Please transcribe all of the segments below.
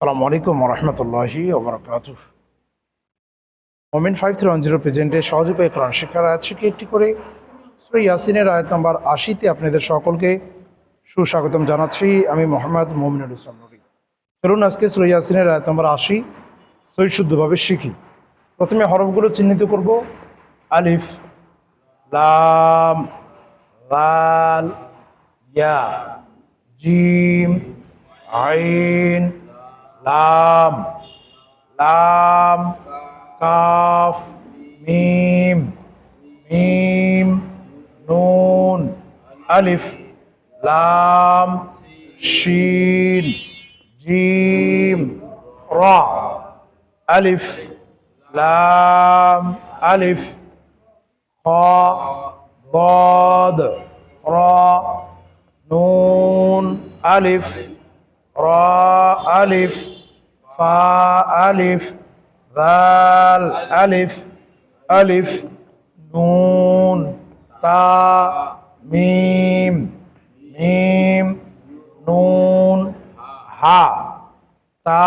আসসালামু আলাইকুম রহমতুল্লাহি ওবরাকাত। ফাইভ থ্রি ওয়ান জিরো প্রেজেন্টে উপায় কোরআন শিক্ষার আয়াত শিখে একটি করে শ্রী ইয়াসিনের আয়াত নম্বর আশিতে আপনাদের সকলকে সুস্বাগতম জানাচ্ছি। আমি মোহাম্মদ মোমিনুল ইসলাম নুরি। চলুন আজকে শ্রী ইয়াসিনের আয়াত নম্বর আশি সই শুদ্ধভাবে শিখি। প্রথমে হরফগুলো চিহ্নিত করব। আলিফ, লাম, লাল, ইয়া, জিম, আইন লাম লাম কাফ মিম মিম নুন আলিফ লাম শিন জিম রা আলিফ লাম আলিফ খ ضاد را নুন আলিফ র আলিফ, ফা আলিফ, দাল আলিফ আলিফ, নুন, তা, মিম মিম, নুন, হা, তা,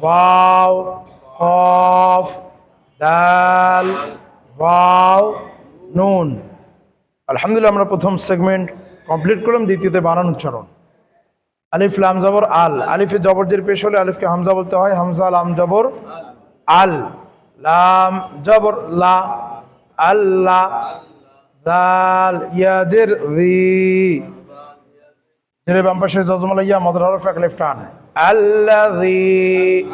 ওয়াও, কফ, দাল, ওয়াও, নুন। আলহামদুলিল্লাহ আমরা প্রথম সেগমেন্ট কমপ্লিট করলাম, দ্বিতীয়তে বানান উচ্চারণ। আলিফ লাম জবর আল। আলিফে জবরজের পেশ হলে আলিফকে হামজা বলতে হয়। হামজা, লাম, জবর, আল। লাম, জবর, লা আল্লাহ দাল, ইয়াজের জেরে বাম পাশে জজমালা ইয়া মদর হরফ এক লেফট টান। আল্লাযী।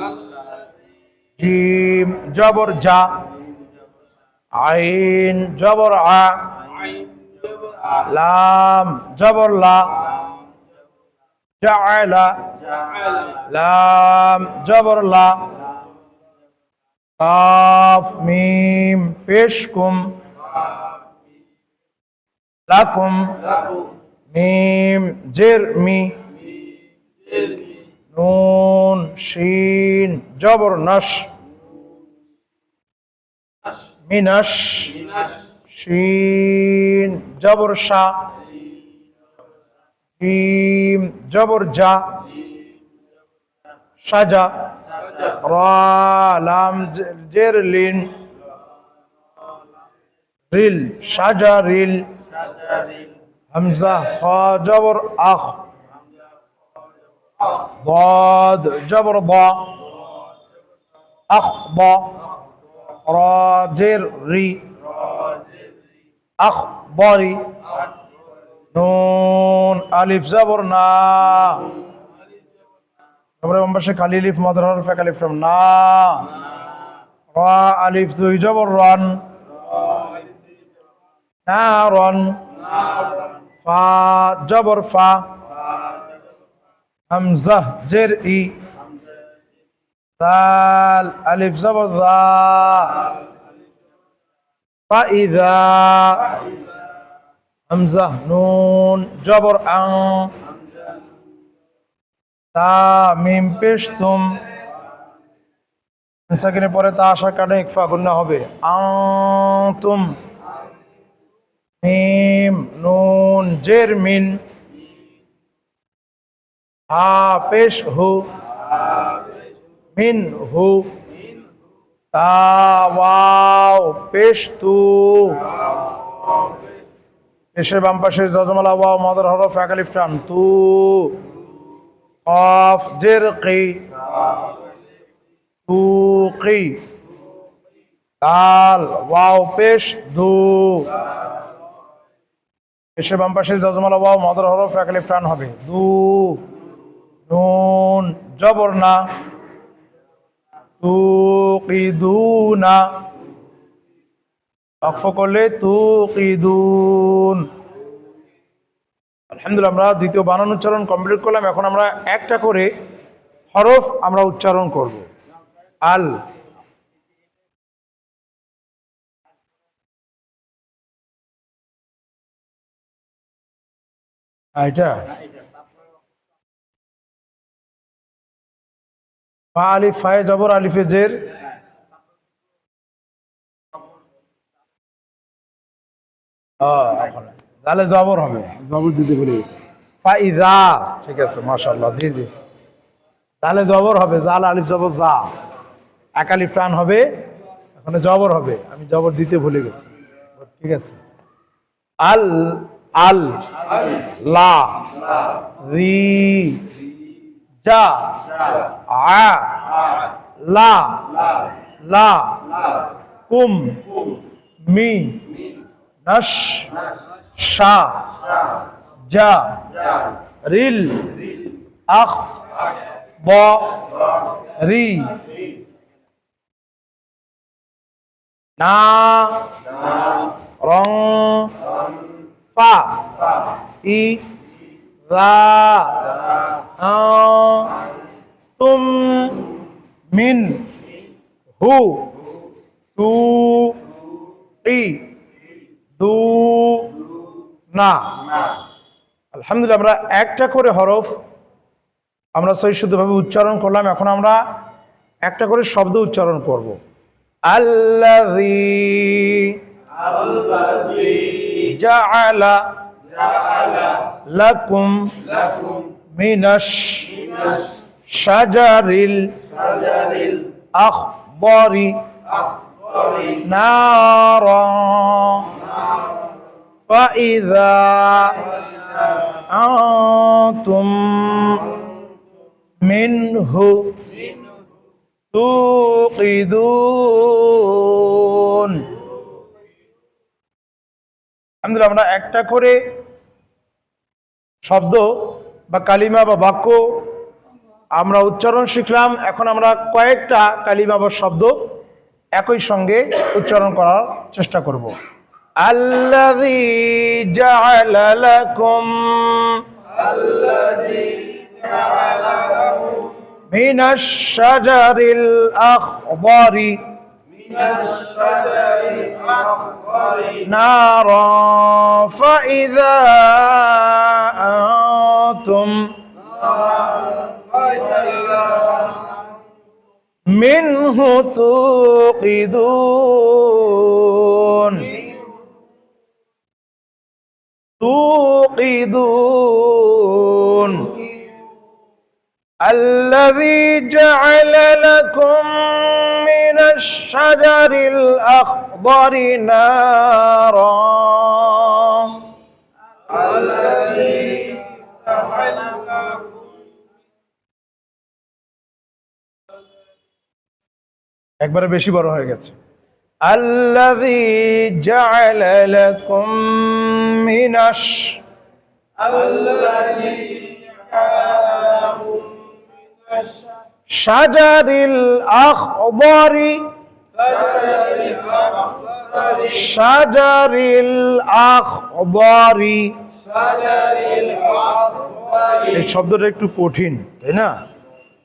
জিম, জবর, জা। আইন, জবর, আ। লাম, জবর, লা। জাআলা লাম জবর লা কাফ মিম পেশকুম লাকুম মিম জেরমি নুন শিন জবর নশ মিনাশ শিন জিম জবর জা সাজা রা লাম জে- জের লিন রিল সাজা রিল হামজা খ জবর আখ ضاد جبر ضا أخضى را جر ري أخضري নুন আলিফ জবর না তারপরে বাম পাশে খালি লিফ মাদার হরফ এক আলিফ লাম না রা আলিফ দুই জবর রান না রন ফা জবর ফা হামজা জের ই দাল আলিফ জবর দা فإذا হামজা নুন জবর আং তা মিম পেশ তুম সাকিনে পরে তা আশা কাটে, ইকফা গুন্না হবে। আং তুম মিম নুন জের মিন হা পেশ হু মিন হু তা ওয়াও পেশ তু এসে বাম পাশে যজমালা ওয়াও মাদার হরফ একালিফ টান। তু, কফ, জের, কি। তু, কি। দাল ওয়াও, পেশ, দু। এসে বাম পাশে যজমালা ওয়াও মাদার হরফ একালিফ টান হবে। দু, নুন, জবর না। তু, কি, দু, না। অক্ষ করলে তু কিদুন আলহামদুলিল্লাহ, আমরা দ্বিতীয় বানান উচ্চারণ কমপ্লিট করলাম। এখন আমরা একটা করে হরফ আমরা উচ্চারণ করব। আল। এটা? ফা আলিফ, ফায়ে জবর, আলিফে জের। তাহলে জবর হবে। জবর দিতে বলে গেছে। ফাইদা ঠিক আছে মাশাআল্লাহ জি জি। তাহলে জবর হবে জাল আলিফ জবর যা এক আলিফ টান হবে এখানে জবর হবে আমি জবর দিতে ভুলে গেছি। ঠিক আছে। আল আল লা রি যা আ লা লা কুম মি নশ, শা যা রিল, আখ, ব, রি। না, রং, ফা, ই রা তুম, মিন, হু, তু, ই। না। আলহামদুলিল্লাহ, আমরা একটা করে হরফ আমরা সহি শুদ্ধভাবে উচ্চারণ করলাম, এখন আমরা একটা করে শব্দ উচ্চারণ করব। জাআলা লাকুম মিনাশ শাজারিল আখবরি নারা। فإذا أنتم منه توقدون আলহামদুলিল্লাহ আমরা একটা করে শব্দ বা কালিমা বা বাক্য আমরা উচ্চারণ শিখলাম এখন আমরা কয়েকটা কালিমা বা শব্দ একই সঙ্গে উচ্চারণ করার চেষ্টা করব الذي جعل لكم الذي جعل لكم من الشجر الأخضر من الشجر الأخضر نارا فإذا أنتم منه توقدون توقدون الذي جعل لكم من الشجر الأخضر نارا একবারে বেশি বড় হয়ে গেছে আল্লাযী জাআলা লাকুম মিনাশ শাজারিল আখবরি শাজারিল আখবরি এই শব্দটা একটু কঠিন, তাই না?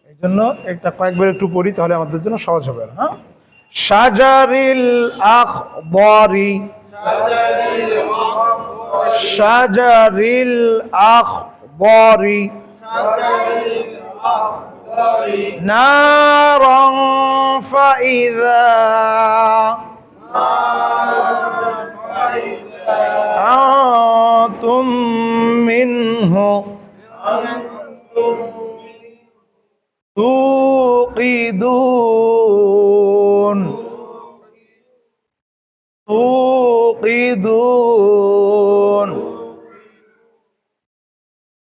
এই জন্য একটা কয়েকবার একটু পড়ি, তাহলে আমাদের জন্য সহজ হবে হ্যাঁ? শাজারিল আখবরি শাজারিল আখবরি نارا فإذا أنتم منه توقدون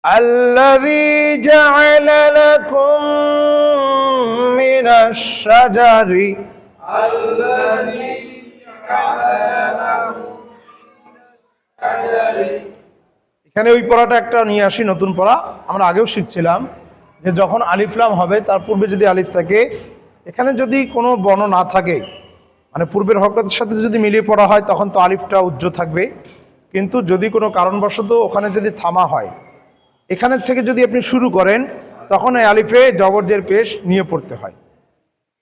الذي جعل لكم من الشجر এখানে ওই পড়াটা একটা নিয়ে আসি নতুন পড়া আমরা আগেও শিখছিলাম যে যখন আলিফলাম হবে তার পূর্বে যদি আলিফ থাকে এখানে যদি কোনো বর্ণ না থাকে মানে পূর্বের হরকতের সাথে যদি মিলিয়ে পড়া হয়, তখন তো আলিফটা উজ্জ্ব থাকবে। কিন্তু যদি কোনো কারণবশত ওখানে যদি থামা হয়, এখানের থেকে যদি আপনি শুরু করেন, তখন এই আলিফে জবরজের পেশ নিয়ে পড়তে হয়।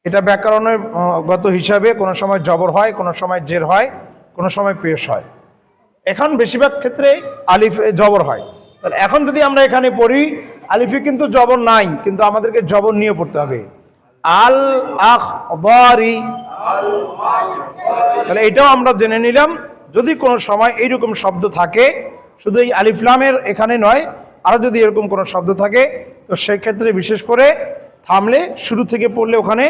এটা ব্যাকরণের গত হিসাবে কোনো সময় জবর হয়, কোনো সময় জের হয়, কোনো সময় পেশ হয়। এখন বেশিরভাগ ক্ষেত্রে আলিফ জবর হয়। তাহলে এখন যদি আমরা এখানে পড়ি, আলিফে কিন্তু জবর নাই, কিন্তু আমাদেরকে জবর নিয়ে পড়তে হবে। আল আখ বারি তাহলে এটাও আমরা জেনে নিলাম যদি কোনো সময় এইরকম শব্দ থাকে শুধু এই আলিফলামের এখানে নয় আরও যদি এরকম কোনো শব্দ থাকে তো সেক্ষেত্রে বিশেষ করে থামলে শুরু থেকে পড়লে ওখানে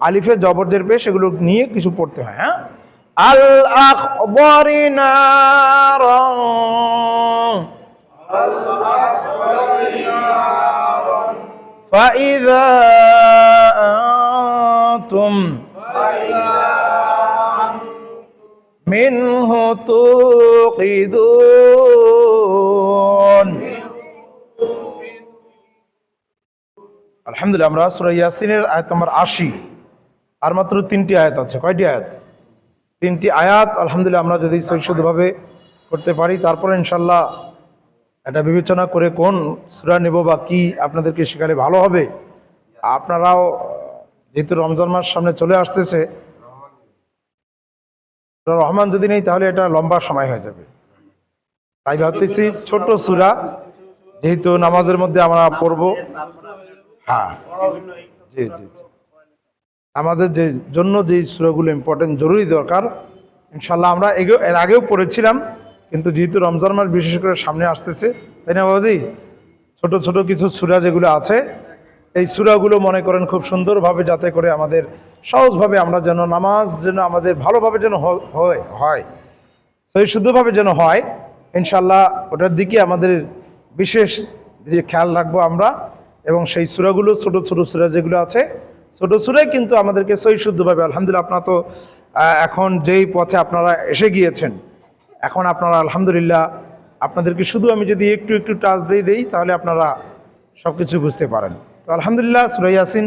আলিফের জবরদের পেশ এগুলো নিয়ে কিছু পড়তে হয় হ্যাঁ আল আখবরি নারং فإذا أنتم منه توقدون আলহামদুলিল্লাহ আমরা সূরা ইয়াসিনের আয়াত নম্বর আশি আর মাত্র তিনটি আয়াত আছে কয়টি আয়াত তিনটি আয়াত আলহামদুলিল্লাহ আমরা যদি সৈশুদ্ধভাবে করতে পারি তারপরে ইনশাল্লাহ এটা বিবেচনা করে কোন সুরা নেব বা কি আপনাদেরকে শেখালে ভালো হবে আপনারাও যেহেতু রমজান মাস সামনে চলে আসতেছে, রহমান যদি নেই, তাহলে এটা লম্বা সময় হয়ে যাবে। তাই ভাবতেছি ছোট সুরা, যেহেতু নামাজের মধ্যে আমরা পড়ব। হ্যাঁ। জি জি। আমাদের যে জন্য যে সুরাগুলো ইম্পর্টেন্ট জরুরি দরকার ইনশাল্লাহ আমরা এগো- এর আগেও পড়েছিলাম, কিন্তু যেহেতু রমজান মাস বিশেষ করে সামনে আসতেছে, তাই না বাবাজি? ছোট ছোট কিছু সুরা যেগুলো আছে এই সুরাগুলো মনে করেন খুব সুন্দরভাবে যাতে করে আমাদের সহজভাবে আমরা যেন নামাজ যেন আমাদের ভালোভাবে যেন হয় হয়। সেই শুদ্ধভাবে যেন হয় ইনশাল্লাহ ওটার দিকে আমাদের বিশেষ যে খেয়াল রাখব আমরা এবং সেই সুরাগুলো ছোটো ছোটো সুরা যেগুলো আছে, ছোটো সুরাই কিন্তু আমাদেরকে সই শুদ্ধভাবে, আলহামদুলিল্লাহ আপনার তো এখন যেই পথে আপনারা এসে গিয়েছেন, এখন আপনারা আলহামদুলিল্লাহ আপনাদেরকে শুধু আমি যদি একটু একটু টাচ দিয়ে দেই, তাহলে আপনারা সব কিছু বুঝতে পারেন। তো আলহামদুলিল্লাহ সুরাই ইয়াসিন,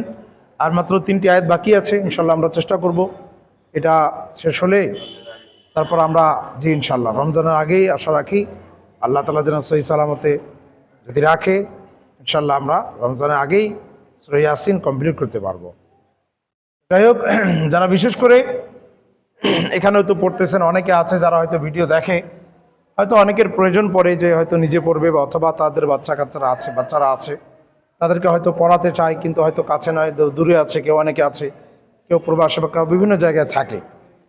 আর মাত্র তিনটি আয়াত বাকি আছে ইনশাল্লাহ আমরা চেষ্টা করব। এটা শেষ হলে, তারপর আমরা জি ইনশাল্লাহ রমজানের আগেই আশা রাখি, আল্লাহ তালা যেন সহি সালামতে যদি রাখে ইনশাল্লাহ আমরা রমজানের আগেই সুরাই ইয়াসিন কমপ্লিট করতে পারব। যাই হোক, যারা বিশেষ করে এখানেও তো পড়তেছেন, অনেকে আছে যারা হয়তো ভিডিও দেখে, হয়তো অনেকের প্রয়োজন পড়ে যে হয়তো নিজে পড়বে, বা অথবা তাদের বাচ্চা কাচ্চারা আছে, বাচ্চারা আছে। তাদেরকে হয়তো পড়াতে চায়, কিন্তু হয়তো কাছে নয় দূরে আছে, কেউ অনেকে আছে, কেউ প্রবাসে বা বিভিন্ন জায়গায় থাকে।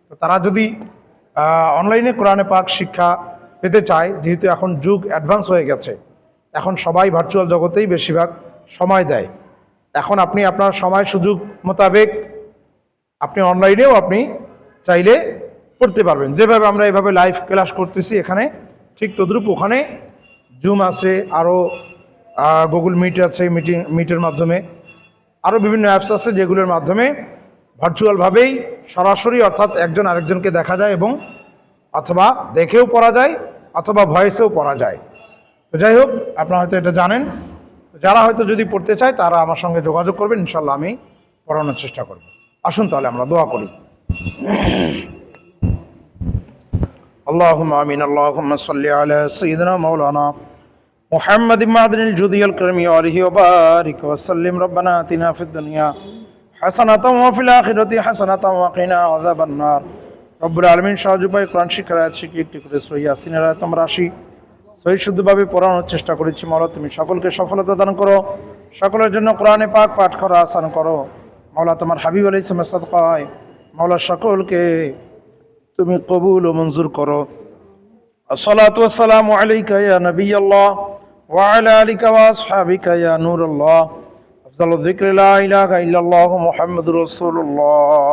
তো তারা যদি অনলাইনে কোরআনে পাক শিক্ষা পেতে চায়, যেহেতু এখন যুগ অ্যাডভান্স হয়ে গেছে, এখন সবাই ভার্চুয়াল জগতেই বেশিরভাগ সময় দেয়। এখন আপনি আপনার সময় সুযোগ মোতাবেক আপনি অনলাইনেও আপনি চাইলে পড়তে পারবেন। যেভাবে আমরা এভাবে লাইভ ক্লাস করতেছি এখানে, ঠিক তদ্রূপ ওখানে জুম আছে আরও গুগল মিট আছে মিটিং মিটের মাধ্যমে আরও বিভিন্ন অ্যাপস আছে যেগুলোর মাধ্যমে ভার্চুয়ালভাবেই সরাসরি অর্থাৎ একজন আরেকজনকে দেখা যায় এবং অথবা দেখেও পড়া যায় অথবা ভয়েসেও পড়া যায় তো যাই হোক আপনারা হয়তো এটা জানেন তো যারা হয়তো যদি পড়তে চায় তারা আমার সঙ্গে যোগাযোগ করবেন ইনশাল্লাহ আমি পড়ানোর চেষ্টা করব আসুন তাহলে আমরা দোয়া করি اللهم امين اللهم صل على سيدنا مولانا محمد معدن الجودي الكريم وآله وبارك وسلم ربنا آتنا في الدنيا حسنة وفي الآخرة حسنة وقنا عذاب النار রব্বুল আলমিন সহজ উপায় কোরআন শিক্ষার আয়াত শিখে একটি করে সই আসিনের আয়াত আমরা আসি সহি শুদ্ধভাবে পড়ানোর চেষ্টা করেছি মাওলা তুমি সকলকে সফলতা দান করো সকলের জন্য কোরআনে পাক পাঠ করা আসান করো মাওলা তোমার হাবিব আলী সাদ কয় মাওলা সকলকে তুমি কবুল ও মঞ্জুর করো الصلاة والسلام عليك يا نبي الله وعلى آلك وأصحابك يا نور الله. أفضل الذكر لا إله إلا الله محمد رسول الله.